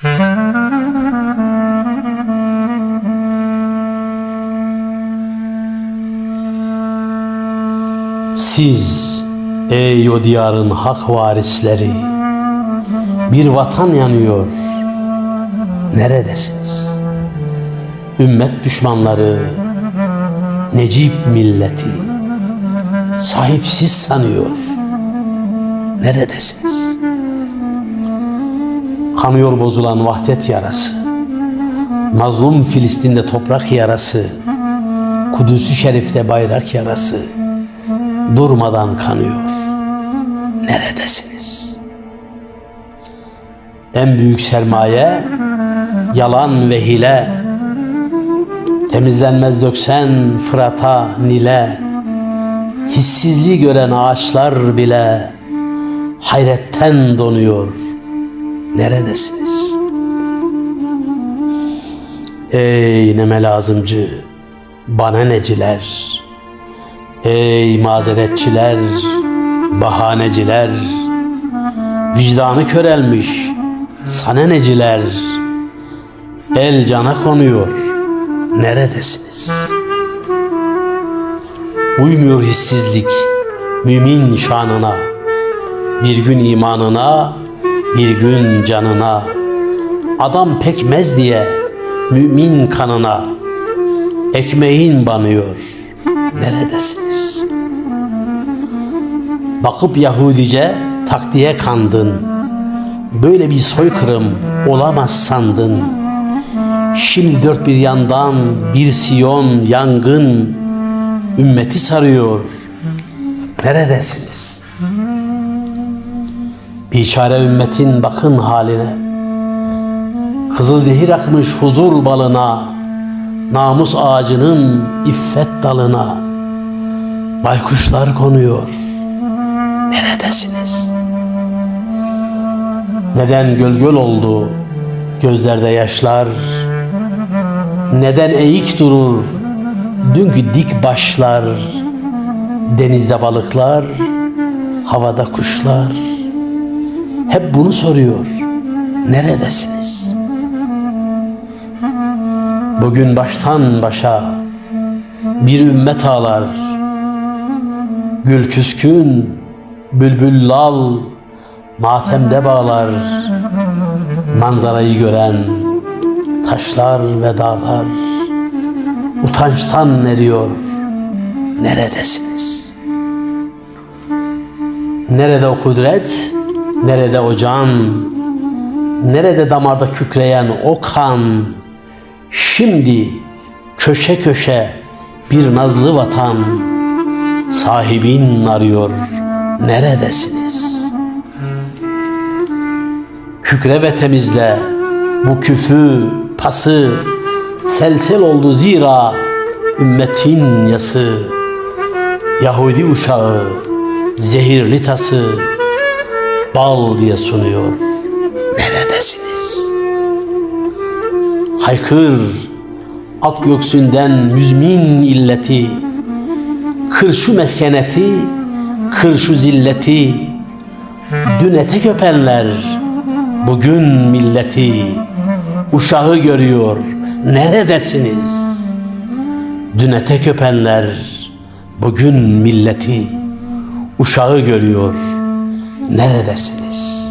Siz ey o diyarın hak varisleri bir vatan yanıyor. Neredesiniz? Ümmet düşmanları Necip milleti sahipsiz sanıyor. Neredesiniz? Kanıyor bozulan vahdet yarası. Mazlum Filistin'de toprak yarası. Kudüs-ü Şerif'te bayrak yarası. Durmadan kanıyor. Neredesiniz? En büyük sermaye yalan ve hile. Temizlenmez döksen Fırat'a, Nil'e. Hissizliği gören ağaçlar bile hayretten donuyor. Neredesiniz? Ey neme lazımcı, bana neciler. Ey mazeretçiler, bahaneciler. Vicdanı körelmiş, sana neciler. El cana konuyor, neredesiniz? Uymuyor hissizlik mümin şanına. Bir gün imanına, bir gün canına. Adam pekmez diye mümin kanına. Ekmeğin banıyor. Neredesiniz? Bakıp Yahudice taktiğe kandın. Böyle bir soykırım olamaz sandın. Şimdi dört bir yandan bir Siyon yangın ümmeti sarıyor. Neredesiniz? Biçare ümmetin bakın haline. Kızıl zehir akmış huzur balına. Namus ağacının iffet dalına. Baykuşlar konuyor. Neredesiniz? Neden göl göl oldu gözlerde yaşlar? Neden eğik durur dünkü dik başlar? Denizde balıklar, havada kuşlar. Hep bunu soruyor. Neredesiniz? Bugün baştan başa bir ümmet ağlar. Gül küskün, bülbül lal, matemde bağlar. Manzarayı gören taşlar ve dağlar utançtan eriyor. Neredesiniz? Nerede o kudret? Nerede o can? Nerede damarda kükreyen o kan? Şimdi köşe köşe bir nazlı vatan sahibin arıyor. Neredesiniz? Kükre ve temizle bu küfü, pası, selsel oldu zira ümmetin yası. Yahudi uşağı, zehirli tası, bal diye sunuyor. Neredesiniz? Haykır, at göksünden müzmin illeti, kır şu meskeneti, kır şu zilleti, dün etek öpenler, bugün milleti, uşağı görüyor, neredesiniz? Dün etek öpenler, bugün milleti, uşağı görüyor, neredesiniz?